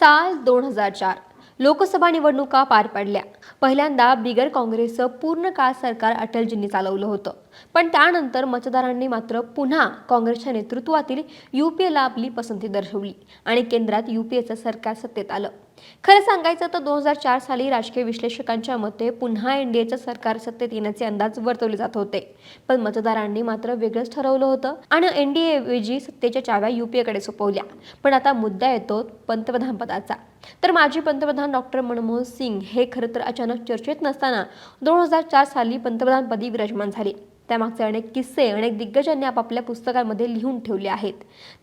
साल दोन हजार चार. लोकसभा निवडणुका पार पडल्या. पहिल्यांदा बिगर काँग्रेसचं पूर्ण काळ सरकार अटलजींनी चालवलं होतं. पण त्यानंतर मतदारांनी मात्र पुन्हा काँग्रेसच्या नेतृत्वातील युपीएला आपली पसंती दर्शवली आणि केंद्रात युपीएचं सरकार सत्तेत आलं. खरं सांगायचं तर दोन हजार चार साली राजकीय विश्लेषकांच्या मते पुन्हा एनडीएचं सरकार सत्तेत येण्याचे अंदाज वर्तवले जात होते. पण मतदारांनी मात्र वेगळंच ठरवलं होतं आणि एनडीएऐवजी सत्तेच्या चाव्या युपीएकडे सोपवल्या. पण आता मुद्दा येतो पंतप्रधान पदाचा. तर माजी पंतप्रधान डॉक्टर मनमोहन सिंग हे खरं तर अचानक चर्चेत नसताना दोन हजार चार साली पंतप्रधानपदी विराजमान झाले. त्यामागचे अनेक किस्से अनेक दिग्गजांनी आपापल्या पुस्तकांमध्ये लिहून ठेवले आहेत.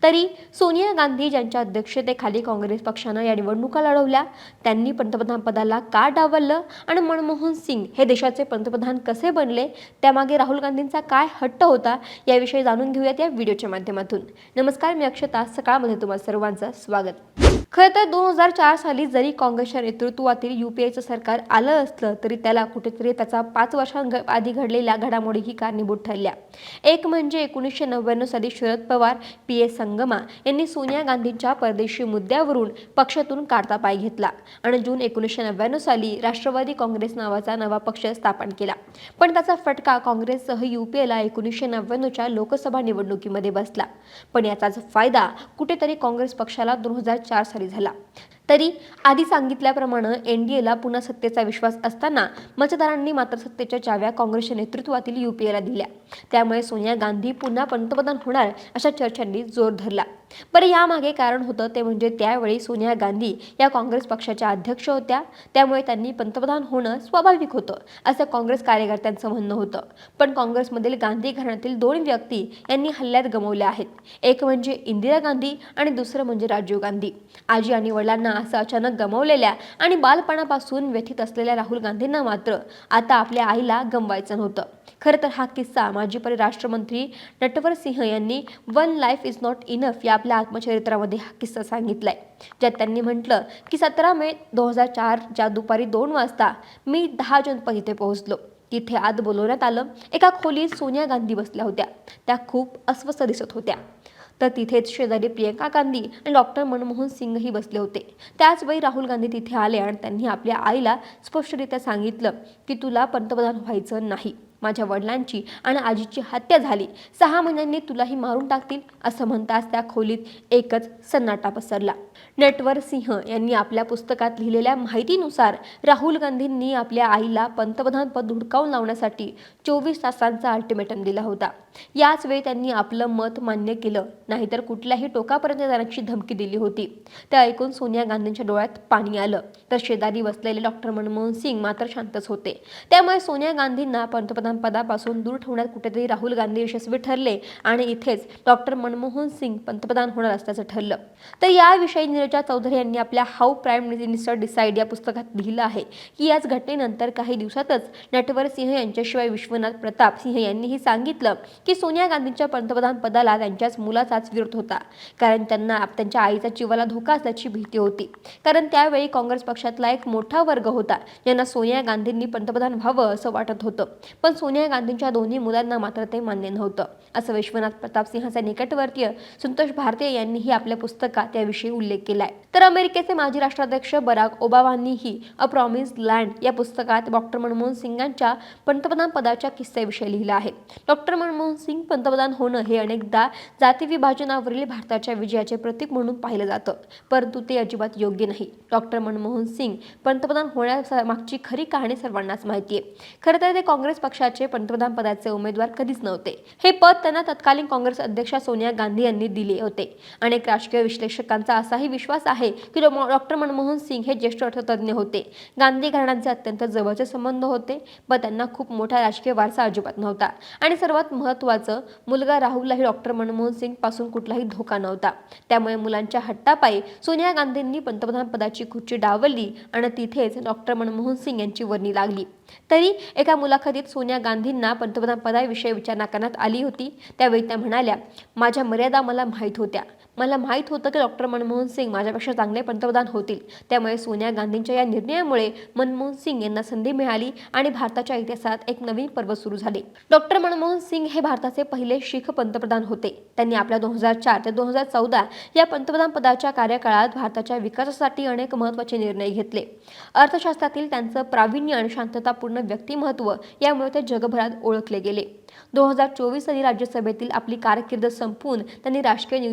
तरी सोनिया गांधी ज्यांच्या अध्यक्षतेखाली काँग्रेस पक्षानं या निवडणुका लढवल्या त्यांनी पंतप्रधान पदाला का डावललं आणि मनमोहन सिंग हे देशाचे पंतप्रधान कसे बनले त्यामागे राहुल गांधींचा काय हट्ट होता याविषयी जाणून घेऊयात या व्हिडिओच्या माध्यमातून. नमस्कार मी अक्षता. सकाळमध्ये तुम्हाला सर्वांचं स्वागत. खरं तर दोन हजार चार साली जरी काँग्रेसच्या नेतृत्वातील युपीएचं सरकार आलं असलं तरी त्याला कुठेतरी त्याचा पाच वर्षांआधी घडलेल्या घडामोडीही कारणीभूत ठरल्या. एक म्हणजे एकोणीसशे नव्याण्णव साली शरद पवार पी एस संगमा यांनी सोनिया गांधींच्या परदेशी मुद्द्यावरून पक्षातून काढता पाय घेतला आणि जून एकोणीसशे नव्याण्णव साली राष्ट्रवादी काँग्रेस नावाचा नवा पक्ष स्थापन केला. पण त्याचा फटका काँग्रेससह युपीएला एकोणीसशे नव्याण्णवच्या लोकसभा निवडणुकीमध्ये बसला. पण याचाच फायदा कुठेतरी काँग्रेस पक्षाला दोन हजार चार साली खाली झाला. तरी आधी सांगितल्याप्रमाणे एन डी एला पुन्हा सत्तेचा विश्वास असताना मतदारांनी मात्र सत्तेच्या चाव्या काँग्रेसच्या नेतृत्वातील युपीएला दिल्या. त्यामुळे सोनिया गांधी पुन्हा पंतप्रधान होणार अशा चर्चांनी जोर धरला. बरं यामागे कारण होतं ते म्हणजे त्यावेळी सोनिया गांधी या काँग्रेस पक्षाच्या अध्यक्ष होत्या. त्यामुळे त्यांनी पंतप्रधान होणं स्वाभाविक होतं असं काँग्रेस कार्यकर्त्यांचं म्हणणं होतं. पण काँग्रेसमधील गांधी घराण्यातील दोन व्यक्ती यांनी हल्ल्यात गमवल्या आहेत. एक म्हणजे इंदिरा गांधी आणि दुसरं म्हणजे राजीव गांधी. आजी आणि वडिलांना असं अचानक गमावलेल्या आणि बालपणापासून व्यथित असलेल्या राहुल गांधींना मात्र आता आपल्या आईला गमवायचं नव्हतं. खरं तर हा किस्सा माजी परराष्ट्रमंत्री नटवर सिंह यांनी one life is not enough या आपल्या आत्मचरित्रामध्ये हा किस्सा सांगितलाय. ज्यात त्यांनी म्हटलं की सतरा मे दोन हजार चारच्या दुपारी दोन वाजता मी दहा जूनपर्यंत इथे पोहोचलो. तिथे आत बोलवण्यात आलं एका खोलीत सोनिया गांधी बसल्या होत्या. त्या खूप अस्वस्थ दिसत होत्या. तर तिथेच शेजारी प्रियंका गांधी आणि डॉक्टर मनमोहन सिंगही बसले होते. त्याच वेळी राहुल गांधी तिथे आले आणि त्यांनी आपल्या आईला स्पष्टरित्या सांगितलं की तुला पंतप्रधान व्हायचं नाही. माझ्या वडिलांची आणि आजीची हत्या झाली. सहा महिन्यांनी तुलाही मारून टाकतील असं म्हणताच त्या खोलीत एकच सन्नाटा पसरला. नटवर सिंह यांनी आपल्या पुस्तकात लिहिलेल्या माहितीनुसार राहुल गांधींनी आपल्या आईला पंतप्रधान पद हुडकावून लावण्यासाठी चोवीस तासांचा अल्टिमेटम दिला होता. याच वेळी त्यांनी आपलं मत मान्य केलं नाहीतर कुठल्याही टोकापर्यंत जाण्याची धमकी दिली होती. ते ऐकून सोनिया गांधींच्या डोळ्यात पाणी आलं. तर शेजारी बसलेले डॉक्टर मनमोहन सिंग मात्र शांतच होते. त्यामुळे सोनिया गांधींना पंतप्रधान पंतप्रधानपदापासून दूर ठेवण्यात कुठेतरी राहुल गांधी यशस्वी ठरले आणि इथेच डॉक्टर मनमोहन सिंग पंतप्रधान होणार असल्याचं ठरलं. तर याविषयी नीरजा चौधरी यांनी आपल्या हाऊ प्राईम मिनिस्टर डिसाईड या पुस्तकात लिहिलं आहे की याच घटनेनंतर काही दिवसातच नटवर सिंह यांच्याशिवाय विश्वनाथ प्रताप सिंह यांनीही सांगितलं की सोनिया गांधींच्या पंतप्रधान पदाला त्यांच्याच मुलाचाच विरोध होता. कारण त्यांना त्यांच्या आईचा जीवाला धोका असल्याची भीती होती. कारण त्यावेळी काँग्रेस पक्षातला एक मोठा वर्ग होता ज्यांना सोनिया गांधींनी पंतप्रधान व्हावं असं वाटत होतं. पण सोनिया गांधींच्या दोन्ही मुलांना मात्र ते मान्य नव्हतं. असं विश्वनाथ प्रताप सिंहाचे निकटवर्तीय संतोष भारतीय यांनीही आपल्या पुस्तकात याविषयी उल्लेख केलाय. तर अमेरिकेचे माजी राष्ट्राध्यक्ष बराक ओबामांनीही अ प्रॉमिस लँड या पुस्तकात डॉक्टर मनमोहन सिंगांच्या पंतप्रधान पदाच्या किस्स्याविषयी लिहिलं आहे. डॉक्टर मनमोहन सिंग पंतप्रधान होणं हे अनेकदा जातीविभाजनावरील भारताच्या विजयाचे प्रतीक म्हणून पाहिलं जातं परंतु ते अजिबात योग्य नाही. डॉक्टर मनमोहन सिंग पंतप्रधान होण्यामागची खरी कहाणी सर्वांनाच माहिती आहे खरं तर ते काँग्रेस पक्षाचे पंतप्रधान पदाचे उमेदवार कधीच नव्हते. हे पद त्यांना तत्कालीन काँग्रेस अध्यक्षा सोनिया गांधी यांनी दिले होते. अनेक राजकीय विश्लेषकांचा असाही विश्वास आहे की डॉक्टर मनमोहन सिंग हे ज्येष्ठ अर्थतज्ञ होते. गांधी घराण्यांचे अत्यंत जवळचे संबंध होते पण त्यांना खूप मोठा राजकीय वारसा अजिबात नव्हता. आणि सर्वात महत्त्वाचं मुलगा राहुललाही डॉक्टर मनमोहन सिंगपासून कुठलाही धोका नव्हता. त्यामुळे मुलांच्या हट्टापायी सोनिया गांधींनी पंतप्रधान पदाची खुर्ची डावली आणि तिथेच डॉक्टर मनमोहन सिंग यांची वर्णी लागली. तरी एका मुलाखतीत सोनिया गांधींना पंतप्रधान पदाविषयी विचारणा करण्यात आली होती. त्यावेळी त्या म्हणाल्या माझ्या मर्यादा मला माहीत होत्या. मला माहीत होतं की डॉक्टर मनमोहन सिंग माझ्यापेक्षा चांगले पंतप्रधान होतील. त्यामुळे सोनिया गांधींच्या या निर्णयामुळे मनमोहन सिंग यांना संधी मिळाली आणि भारताच्या इतिहासात एक नवीन पर्व सुरू झाले. डॉक्टर मनमोहन सिंग हे भारताचे पहिले शीख पंतप्रधान होते. त्यांनी आपल्या दोन हजार चार ते दोन हजार चौदा या पंतप्रधान पदाच्या कार्यकाळात भारताच्या विकासासाठी अनेक महत्त्वाचे निर्णय घेतले. अर्थशास्त्रातील त्यांचं प्रावीण्य आणि शांततापूर्ण व्यक्तिमत्व यामुळे ते जगभरात ओळखले गेले. दोन हजार चोवीस साली राज्यसभेतील आपली कारकीर्द संपवून त्यांनी राजकीय नि-